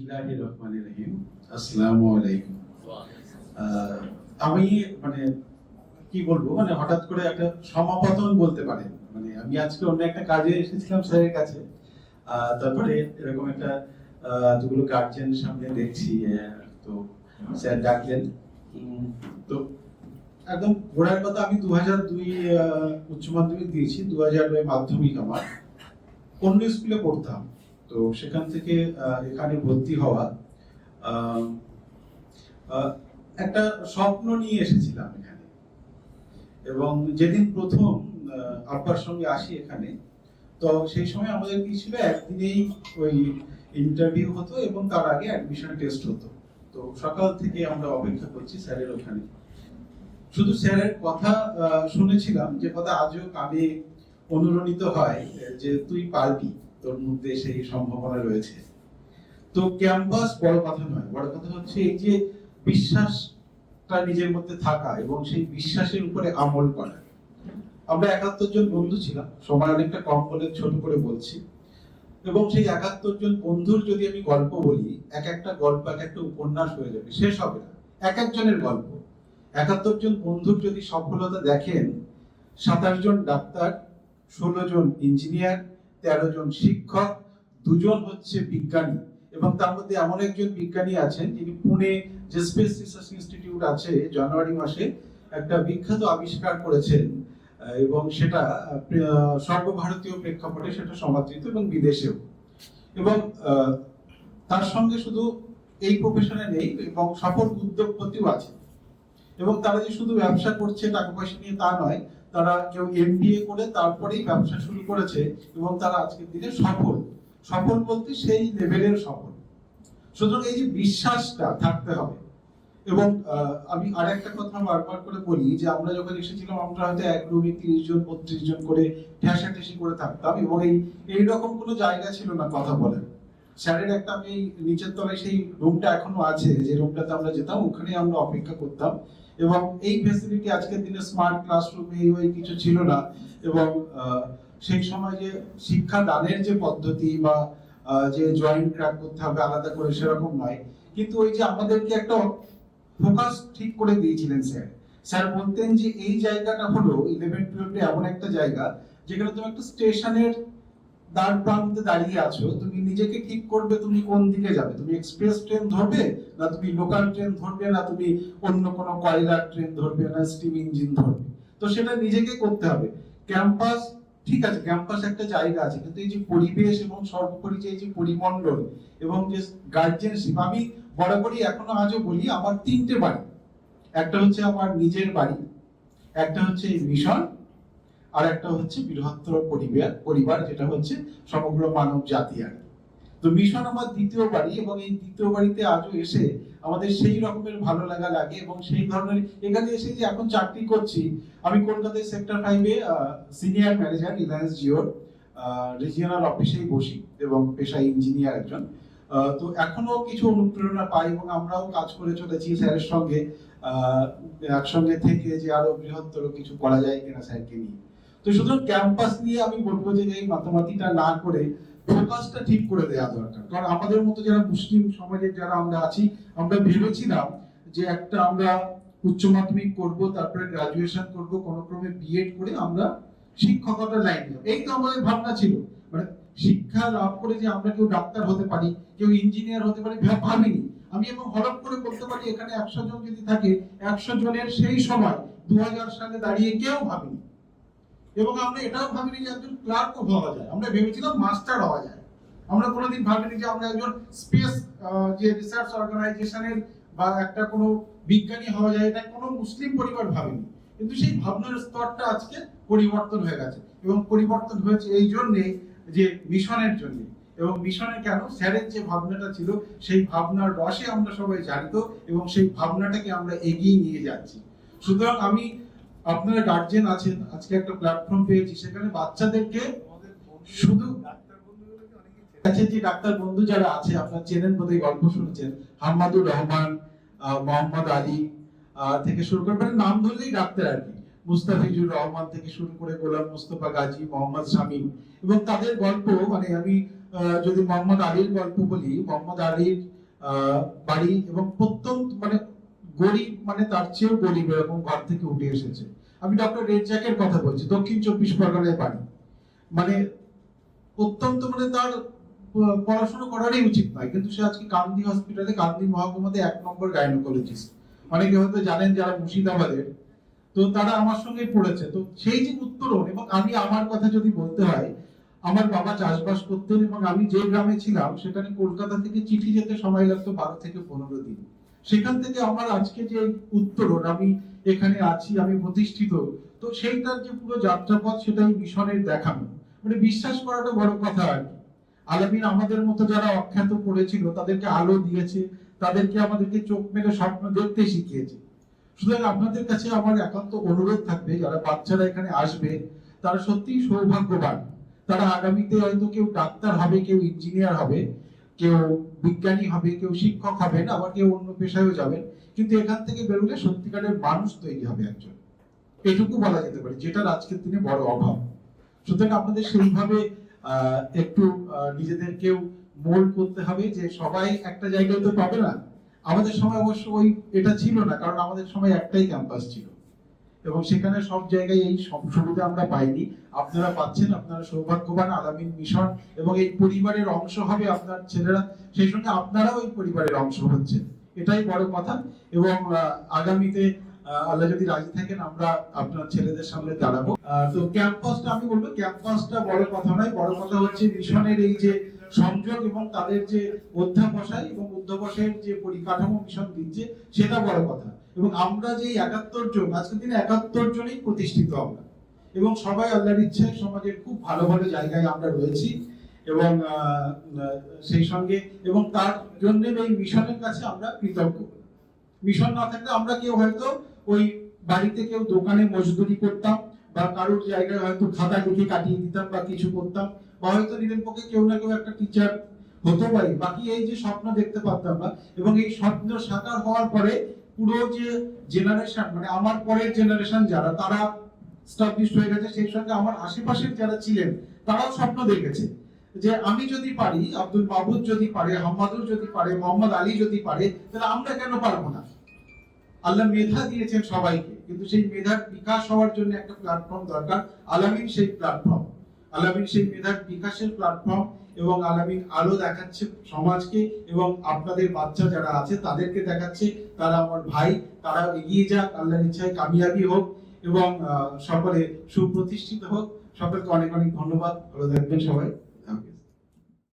বিসমিল্লাহির রহমানির রহিম আসসালামু আলাইকুম আমি মানে কি বলব? মানে হঠাৎ করে একটা সমাপতন বলতে পারেন মানে আমি আজকে অন্য একটা কাজে এসেছিলাম স্যারের কাছে। তারপরে এরকম একটা যেগুলো গার্জিয়ান সামনে দেখছি তো স্যার ডাকলেন। তো একদম ঘোরার কথা আমি দু হাজার দুই উচ্চ মাধ্যমিক দিয়েছি দু হাজার নয় মাধ্যমিক আমার। অন্য স্কুলে পড়তাম। তো সেখান থেকে এখানে ভর্তি হওয়া একটা স্বপ্ন নিয়ে এসেছিলাম এখানে। এবং যেদিন প্রথম আব্বার সঙ্গে আসি এখানে, তো সেই সময় আমাদের কি ছিল, একদিনেই ওই ইন্টারভিউ হতো এবং তার আগে অ্যাডমিশন টেস্ট হতো। তো সকাল থেকে আমরা অপেক্ষা করছি স্যারের ওখানে। শুধু স্যারের কথা শুনেছিলাম যে, কথা আজও কানে অনুরণিত হয় যে তুই পারবি। তোর মধ্যে সেই সম্ভাবনা রয়েছে। তো ক্যাম্পাস বড় কথা নয়, বড় কথা হচ্ছে এই যে বিশ্বাসটা নিজের মধ্যে থাকা এবং সেই বিশ্বাসের উপরে আমল করা। আমরা একাত্তর জন বন্ধু ছিলাম, সময় অনেকটা কম বলে ছোট করে বলছি। এবং সেই একাত্তর জন বন্ধুর যদি আমি গল্প বলি, এক একটা গল্প, এক একটা উপন্যাস হয়ে যাবে, শেষ হবে না। এক একজনের গল্প। একাত্তর জন বন্ধুর যদি সফলতা দেখেন, সাতাশ জন ডাক্তার, ষোলো জন ইঞ্জিনিয়ার তেরো জন শিক্ষক, দুজন হচ্ছে বিজ্ঞানী। এবং তার মধ্যে এমন একজন বিজ্ঞানী আছেন যিনি পুনে যে স্পেস রিসার্চ ইনস্টিটিউট আছে, জানুয়ারি মাসে একটা বিখ্যাত আবিষ্কার করেছেন এবং সেটা সর্বভারতীয় প্রেক্ষাপটে সেটা সমাদৃত এবং বিদেশেও। এবং তার সঙ্গে শুধু এই প্রফেশনে নেই, এবং সফল উদ্যোগপতিও আছে এবং তারা যে শুধু ব্যবসা করছে, টাকা পয়সা নিয়ে তা নয় তারা কেউ এমবিএ করে তারপরেই ব্যবসা শুরু করেছে এবং তারা আজকের দিনে সফল। সফল বলতে সেই লেভেলের সফল। সুতরাং এই যে বিশ্বাসটা থাকতে হবে। এবং আমি আরেকটা কথা বারবার করে বলি যে আমরা যখন এসেছিলাম, আমরা হয়তো এক রুমে তিরিশ জন, বত্রিশ জন করে ঠেসাঠেসি করে থাকতাম এবং এই এইরকম কোনো জায়গা ছিল না কথা বলার। স্যারের একটা আমি নিচের তলায় সেই রুমটা এখনও আছে, যে রুমটাতে আমরা যেতাম ওখানে আমরা অপেক্ষা করতাম। এবং এই ফেসিলিটি আজকের দিনে স্মার্ট ক্লাসরুম এই ওই কিছু ছিল না। এবং সেই সময় যে শিক্ষা দানের যে পদ্ধতি বা যে জয়েন্ট ক্র্যাক করতে হবে আলাদা করে সেরকম নয়। কিন্তু ওই যে আমাদেরকে একটা ফোকাস ঠিক করে দিয়েছিলেন স্যার। স্যার বলতেন যে এই জায়গাটা হলো ইলেভেন টুয়েলভে এমন একটা জায়গা যেখানে তুমি একটা স্টেশনের দ্বার প্রান্তে দাঁড়িয়ে আছো, তুমি নিজেকে ঠিক করবে তুমি কোন দিকে যাবে? তুমি এক্সপ্রেস ট্রেন ধরবে না তুমি লোকাল ট্রেন ধরবে না তুমি অন্য কোনো কয়লার ট্রেন ধরবে না স্টিম ইঞ্জিন ধরবে? তো সেটা নিজেকে করতে হবে। ক্যাম্পাস ঠিক আছে ক্যাম্পাস একটা জায়গা আছে, কিন্তু এই যে পরিবেশ এবং সর্বোপরি যে এই যে পরিমণ্ডল এবং যে গার্জিয়ানশিপ আমি বরাবরই এখনও আজও বলি, আমার তিনটে বাড়ি। একটা হচ্ছে আমার নিজের বাড়ি, একটা হচ্ছে মিশন আর একটা হচ্ছে বৃহত্তর পরিবার পরিবার, যেটা হচ্ছে সমগ্র মানব জাতি আর তো মিশন আমার দ্বিতীয় বাড়ি এবং এই দ্বিতীয় বাড়িতে আজও এসে আমাদের সেই রকমের ভালো লাগা লাগে এবং সেই ধরনের এখানে এসে যে এখন চাকরি করছি, আমি কলকাতায় সেক্টর ফাইভে সিনিয়র ম্যানেজার রিলায়েন্স জিওর রিজিয়নাল অফিসেই বসি এবং পেশায় ইঞ্জিনিয়ার একজন। তো এখনও কিছু অনুপ্রেরণা পাই এবং আমরাও কাজ করে চলেছি স্যারের সঙ্গে। একসঙ্গে থেকে যে আরও বৃহত্তর কিছু করা যায় কিনা স্যারকে নিয়ে। তো সুতরাং ক্যাম্পাস নিয়ে আমি বলব যে এই মাতামাতিটা না করে ফোকাসটা ঠিক করে দেওয়া দরকার। কারণ আমাদের মতো যারা মুসলিম সমাজের যারা আমরা আছি, আমরা ভেবেছিলাম যে একটা আমরা উচ্চ মাধ্যমিক করব, তারপরে গ্রাজুয়েশন করব, কোনো ক্রমে বিএড করে আমরা শিক্ষকতার লাইন এই তো আমাদের ভাবনা ছিল। মানে শিক্ষা লাভ করে যে আমরা কেউ ডাক্তার হতে পারি, কেউ ইঞ্জিনিয়ার হতে পারি ভাবিনি। আমি এবং হঠাৎ করে বলতে পারি, এখানে একশো জন যদি থাকে, একশো জনের সেই সময় দু হাজার সালে দাঁড়িয়ে কেউ ভাবিনি। এবং আমরা এটাও ভাবিনি যে একজন ক্লার্কও হওয়া যায়। আমরা ভেবেছিলাম মাস্টার হওয়া যায়। আমরা কোনোদিন ভাবিনি যে আমরা একজন স্পেস যে রিসার্চ অর্গানাইজেশনের বা একটা কোনো বিজ্ঞানী হওয়া যায়, এটা কোনো মুসলিম পরিবার ভাবেনি। কিন্তু সেই ভাবনার স্তরটা আজকে পরিবর্তন হয়ে গেছে এবং পরিবর্তন হয়েছে এই জন্যে যে মিশনের জন্যে। এবং মিশনে কেন স্যারের যে ভাবনাটা ছিল, সেই ভাবনার রসে আমরা সবাই জানিত এবং সেই ভাবনাটাকে আমরা এগিয়ে নিয়ে যাচ্ছি। সুতরাং আমি আপনারা গার্জেন আছেন, আজকে একটা প্ল্যাটফর্ম পেয়েছি, সেখানে বাচ্চাদেরকে শুধু কাছে যে ডাক্তার বন্ধু যারা আছে, আপনার চেনেন বোধহয় গল্প শুনেছেন, হাম্মাদুর রহমান মোহাম্মদ আলী থেকে শুরু করে মানে নাম ধরলেই ডাক্তার আর কি। মুস্তাফিজুর রহমান থেকে শুরু করে গোলাম মুস্তফা গাজী, মোহাম্মদ শামীম। এবং তাদের গল্প মানে আমি যদি মোহাম্মদ আলীর গল্প বলি, মোহাম্মদ আলীর বাড়ি এবং প্রত্যন্ত মানে গরিব মানে তার চেয়েও গরিব এরকম ঘর থেকে উঠে এসেছে। আমি ডক্টর রেজ্জাকের কথা বলছি, দক্ষিণ চব্বিশ পরগনায় বাড়ি মানে অত্যন্ত মানে তার পড়াশোনা করারই উচিত নয়, কিন্তু সে আজকে কান্দি হসপিটালে কান্দি মহকুমাতে এক নম্বর গাইনোকোলজিস্ট অনেকে হয়তো জানেন যারা মুর্শিদাবাদের, তো তারা আমার সঙ্গে পড়েছে। তো সেই যে উত্তরণ, এবং আমি আমার কথা যদি বলতে হয়, আমার বাবা চাষবাস করতেন এবং আমি যে গ্রামে ছিলাম, সেখানে কলকাতা থেকে চিঠি যেতে সময় লাগতো বারো থেকে পনেরো দিন। সেখান থেকে আমার আজকে যে উত্তরণ, আমি এখানে আছি, আমি প্রতিষ্ঠিত, তো সেইটার যে পুরো যাত্রাপথ সেটাই মিশনের দেখানো। মানে বিশ্বাস করাটা বড় কথা আর কি। আলামিন আমাদের মতো যারা অখ্যাত পড়েছিল তাদেরকে আলো দিয়েছে, তাদেরকে আমাদেরকে চোখ মেলে স্বপ্ন দেখতে শিখিয়েছে। সুতরাং আপনাদের কাছে আমার একান্ত অনুরোধ থাকবে, যারা বাচ্চারা এখানে আসবে, তারা সত্যিই সৌভাগ্যবান। তারা আগামীতে হয়তো কেউ ডাক্তার হবে, কেউ ইঞ্জিনিয়ার হবে কেউ বিজ্ঞানী হবে, কেউ শিক্ষক হবেন আবার কেউ অন্য পেশায়ও যাবেন, কিন্তু এখান থেকে বেরোলে সত্যিকারের মানুষ তৈরি হবে একজন। এটুকু বলা যেতে পারে, যেটার আজকের দিনে বড় অভাব। সুতরাং আপনাদের সেইভাবে একটু নিজেদেরকেও মোল্ড করতে হবে যে সবাই একটা জায়গায় তো পাবে না। আমাদের সময় অবশ্য ওই এটা ছিল না, কারণ আমাদের সময় একটাই ক্যাম্পাস ছিল। এবং সেখানে সব জায়গায় এই সব সুবিধা আমরা পাইনি। আপনারা পাচ্ছেন, আপনারা সৌভাগ্যবান আলামিন মিশন এবং এই পরিবারের অংশ হবে আপনার ছেলেরা। সেই সঙ্গে আপনারাও এই পরিবারের অংশ হচ্ছেন। এটাই বড় কথা। এবং আগামীতে আল্লাহ যদি রাজি থাকেন, আমরা আপনার ছেলেদের সামনে দাঁড়াবো। তো ক্যাম্পাসটা আমি বলব, ক্যাম্পাসটা বড় কথা নয়, বড় কথা হচ্ছে মিশনের এই যে সংযোগ এবং তাদের যে এবং যে পরিকাঠামো মিশন দিচ্ছে, সেটা বড় কথা। এবং আমরা যে একাত্তর জন, আজকের দিনে একাত্তর প্রতিষ্ঠিত আমরা। এবং সবাই আল্লাহর ইচ্ছায় সমাজের খুব ভালো ভালো জায়গায় আমরা রয়েছি। এবং সেই সঙ্গে এবং তার জন্য এই মিশনের কাছে আমরা কৃতজ্ঞ। মিশন না থাকলে আমরা কেউ হয়তো ওই বাড়িতে কেউ দোকানে মজদুরি করতাম বা কারোর জায়গায় হয়তো খাতা লিখে কাটিয়ে দিতাম বা কিছু করতাম বা হয়তো নিজের পক্ষে কেউ না কেউ একটা টিচার হতে পারি। বাকি এই যে স্বপ্ন দেখতে পারতাম না এবং এই স্বপ্ন সাকার হওয়ার পরে পুরো যে জেনারেশন মানে আমার পরের জেনারেশন যারা, তারা স্টাবলিশ হয়ে গেছে, সেই সঙ্গে আমার আশেপাশের যারা ছিলেন, তারাও স্বপ্ন দেখেছে। যে আমি যদি পারি, আব্দুল মাহবুদ যদি পারে হাম্মাদুর যদি পারে, মোহাম্মদ আলী যদি পারে, তাহলে আমরা কেন পারব না? আল্লাহ মেধা দিয়েছেন সবাইকে, কিন্তু সেই মেধার বিকাশ হওয়ার জন্য একটা প্ল্যাটফর্ম দরকার। আলামিন সেই প্ল্যাটফর্ম আলামিন সেই মেধার বিকাশের প্ল্যাটফর্ম এবং আলামিন আলো দেখাচ্ছে সমাজকে এবং আপনাদের বাচ্চা যারা আছে তাদেরকে দেখাচ্ছে, তারা আমার ভাই তারা এগিয়ে যাক, আল্লাহর ইচ্ছায় কামিয়াবি হোক এবং সকলে সুপ্রতিষ্ঠিত হোক। সকলকে অনেক অনেক ধন্যবাদ। ভালো থাকবেন সবাই।